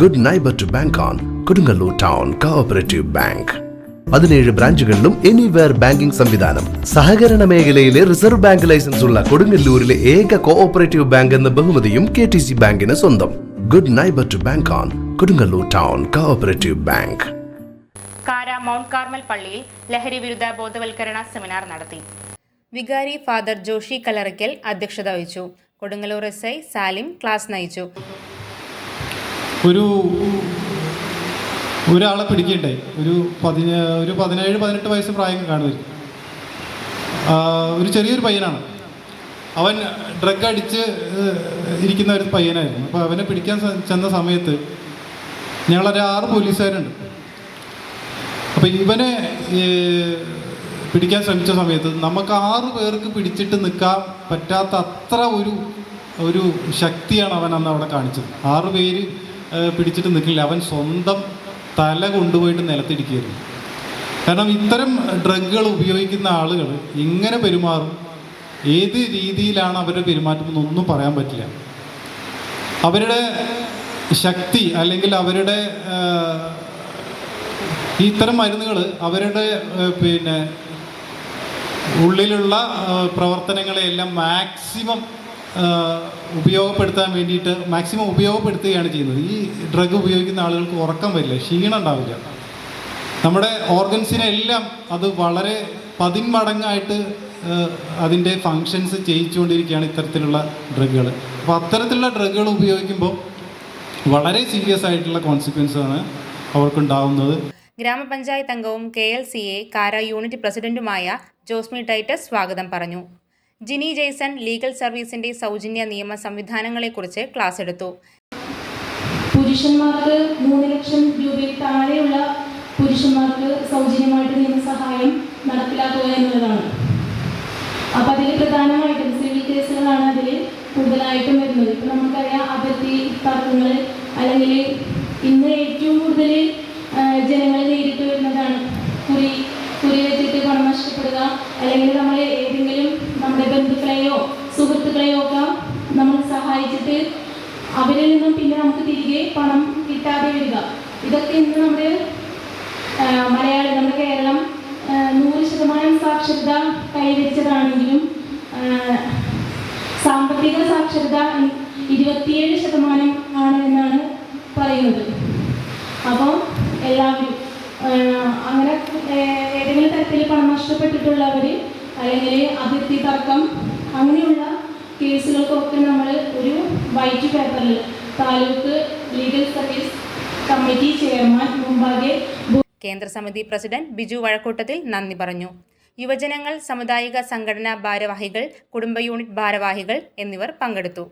Good neighbour to bank on Kodungallur town cooperative bank പതിനേഴ് ബ്രാഞ്ചുകളിലും anywhere banking സംവിധാനം. സഹകരണ മേഖലയിലെ റിസർവ് ബാങ്ക് ലൈസൻസ് ഉള്ള കൊടുങ്ങല്ലൂരിലെ ഏക കോഓപ്പറേറ്റീവ് ബാങ്ക് എന്ന ബഹുമതിയും കെ ടി സി ബാങ്കിന് സ്വന്തം. Good neighbour to bank on Kodungallur town cooperative bank Kara Mount Carmel പള്ളിയിൽ ലഹരി വിരുദ്ധ ബോധവൽക്കരണ സെമിനാർ നടത്തി. വികാരി ഫാദർ ജോഷി കലറയ്ക്കൽ അധ്യക്ഷത വഹിച്ചു. Kodungallur S I Salim class നയിച്ചു. ഒരു ഒരാളെ പിടിക്കണ്ടായി ഒരു പതിന ഒരു പതിനേഴ് പതിനെട്ട് വയസ്സ് പ്രായം കാണുമായിരിക്കും. ഒരു ചെറിയൊരു പയ്യനാണ്. അവൻ ഡ്രഗ് അടിച്ച് ഇരിക്കുന്ന ഒരു പയ്യനായിരുന്നു. അപ്പോൾ അവനെ പിടിക്കാൻ ചെന്ന സമയത്ത് ഞങ്ങളൊരു ആറ് പോലീസുകാരുണ്ട്. അപ്പോൾ ഇവനെ പിടിക്കാൻ ശ്രമിച്ച സമയത്ത് നമുക്ക് ആറ് പേർക്ക് പിടിച്ചിട്ട് നിൽക്കാൻ പറ്റാത്ത അത്ര ഒരു ഒരു ശക്തിയാണ് അവൻ അന്ന് അവിടെ കാണിച്ചത്. ആറ് പേര് പിടിച്ചിട്ട് നിൽക്കില്ല. അവൻ സ്വന്തം തല കൊണ്ടുപോയിട്ട് നിലത്തിടിക്കുകയായിരുന്നു. കാരണം ഇത്തരം ഡ്രഗുകൾ ഉപയോഗിക്കുന്ന ആളുകൾ എങ്ങനെ പെരുമാറും. ഏത് രീതിയിലാണ് അവരുടെ പെരുമാറ്റം എന്നൊന്നും പറയാൻ പറ്റില്ല. അവരുടെ ശക്തി അല്ലെങ്കിൽ അവരുടെ ഇത്തരം മരുന്നുകൾ അവരുടെ പിന്നെ ഉള്ളിലുള്ള പ്രവർത്തനങ്ങളെയെല്ലാം മാക്സിമം ഉപയോഗപ്പെടുത്താൻ വേണ്ടിയിട്ട് മാക്സിമം ഉപയോഗപ്പെടുത്തുകയാണ് ചെയ്യുന്നത്. ഈ ഡ്രഗ് ഉപയോഗിക്കുന്ന ആളുകൾക്ക് ഉറക്കം വരില്ല ക്ഷീണം ഉണ്ടാവില്ല. നമ്മുടെ ഓർഗൻസിനെ എല്ലാം അത് വളരെ പതിന്മടങ്ങായിട്ട് അതിന്റെ ഫങ്ഷൻസ് ചെയ്യിച്ചുകൊണ്ടിരിക്കുകയാണ് ഇത്തരത്തിലുള്ള ഡ്രഗുകൾ അപ്പോൾ അത്തരത്തിലുള്ള ഡ്രഗുകൾ ഉപയോഗിക്കുമ്പോൾ വളരെ സീരിയസ് ആയിട്ടുള്ള കോൺസിക്വൻസ് ആണ് അവർക്കുണ്ടാവുന്നത്. ഗ്രാമപഞ്ചായത്ത് അംഗവും K L C A Kara unit പ്രസിഡന്റുമായ ജോസ്മി ടൈറ്റസ് സ്വാഗതം പറഞ്ഞു. ജിനി ജെയ്സൺ ലീഗൽ സർവീസിന്റെ സൗജന്യ നിയമ സംവിധാനങ്ങളെക്കുറിച്ച് ക്ലാസ് എടുത്തു. പുരുഷന്മാർക്ക് മൂന്ന് ലക്ഷം രൂപയിൽ താഴെയുള്ള പുരുഷന്മാർക്ക് സൗജന്യമായിട്ട് നിയമസഹായം നടപ്പിലാക്കുക എന്നുള്ളതാണ്. അപ്പം അതിൽ പ്രധാനമായിട്ടും സിവിൽ കേസുകളാണ് അതിൽ കൂടുതലായിട്ടും വരുന്നത്. ഇപ്പം നമുക്കറിയാം അതിർത്തി തർക്കങ്ങൾ അല്ലെങ്കിൽ ഇന്ന് ഏറ്റവും കൂടുതൽ ജനങ്ങൾ നേരിട്ട് വരുന്നതാണ്. കുറി കുറി വെച്ചിട്ട് പണം നഷ്ടപ്പെടുക അല്ലെങ്കിൽ നമ്മൾ ഏതെങ്കിലും നമ്മുടെ ബന്ധുക്കളെയോ സുഹൃത്തുക്കളെയോ ഒക്കെ നമ്മൾ സഹായിച്ചിട്ട് അവരിൽ നിന്നും പിന്നെ നമുക്ക് തിരികെ പണം കിട്ടാതെ വരിക. ഇതൊക്കെ ഇന്ന് നമ്മുടെ മലയാളി നമ്മുടെ കേരളം നൂറ് ശതമാനം സാക്ഷരത കൈവരിച്ചതാണെങ്കിലും സാമ്പത്തിക സാക്ഷരത ഇരുപത്തിയേഴ് ശതമാനം ആണ് എന്നാണ് പറയുന്നത്. അപ്പോൾ എല്ലാവരും അങ്ങനെ ഏതെങ്കിലും തരത്തിൽ പണം നഷ്ടപ്പെട്ടിട്ടുള്ളവർ അല്ലെങ്കിൽ അതിർത്തി തർക്കം അങ്ങനെയുള്ള കേസുകൾക്കൊക്കെ നമ്മൾ ഒരു വൈറ്റ് പേപ്പറിൽ taluk legal service committee chairman മുമ്പാകെ കേന്ദ്ര സമിതി പ്രസിഡന്റ് ബിജു വഴക്കൂട്ടത്തിൽ നന്ദി പറഞ്ഞു. യുവജനങ്ങൾ സമുദായിക സംഘടനാ ഭാരവാഹികൾ കുടുംബ യൂണിറ്റ് ഭാരവാഹികൾ എന്നിവർ പങ്കെടുത്തു.